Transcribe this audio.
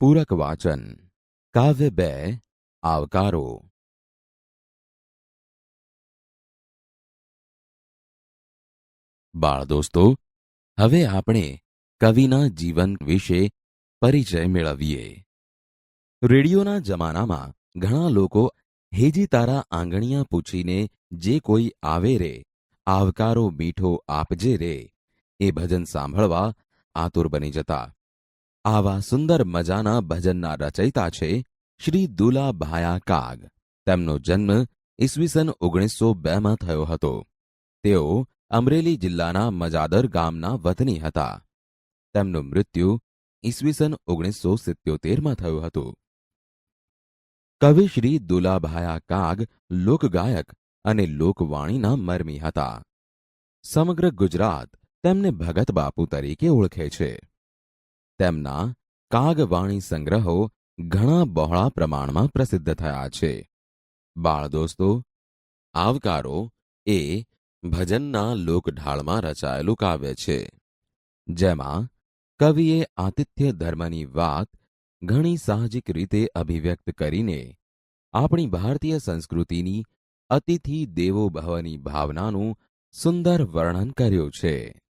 પૂરક વાચન, કાવ્ય બે, આવકારો. બાળ દોસ્તો હવે આપણે કવિના જીવન વિશે પરિચય મેળવીએ. રેડિયોના જમાનામાં ઘણા લોકો હેજી તારા આંગણિયા પૂછીને જે કોઈ આવે રે, આવકારો મીઠો આપજે રે એ ભજન સાંભળવા આતુર બની જતા. આવા સુંદર મજાના ભજનના રચયિતા છે શ્રી દુલા ભાયા કાગ. તેમનો જન્મ ઈસવીસન ઓગણીસો બેમાં થયો હતો. તેઓ અમરેલી જિલ્લાના મજાદર ગામના વતની હતા. તેમનું મૃત્યુ ઈસવીસન ઓગણીસો સિત્યોતેરમાં થયું હતું. કવિ શ્રી દુલાભાયા કાગ લોકગાયક અને લોકવાણીના મરમી હતા. સમગ્ર ગુજરાત તેમને ભગત બાપુ તરીકે ઓળખે છે. તેમના કાગવાણી સંગ્રહો ઘણા બહોળા પ્રમાણમાં પ્રસિદ્ધ થયા છે. બાળ દોસ્તો, આવકારો એ ભજનના લોકઢાળમાં રચાયેલું કાવ્ય છે, જેમાં કવિએ આતિથ્ય ધર્મની વાત ઘણી સાહજિક રીતે અભિવ્યક્ત કરીને આપણી ભારતીય સંસ્કૃતિની અતિથિ દેવો ભવની ભાવનાનું સુંદર વર્ણન કર્યું છે.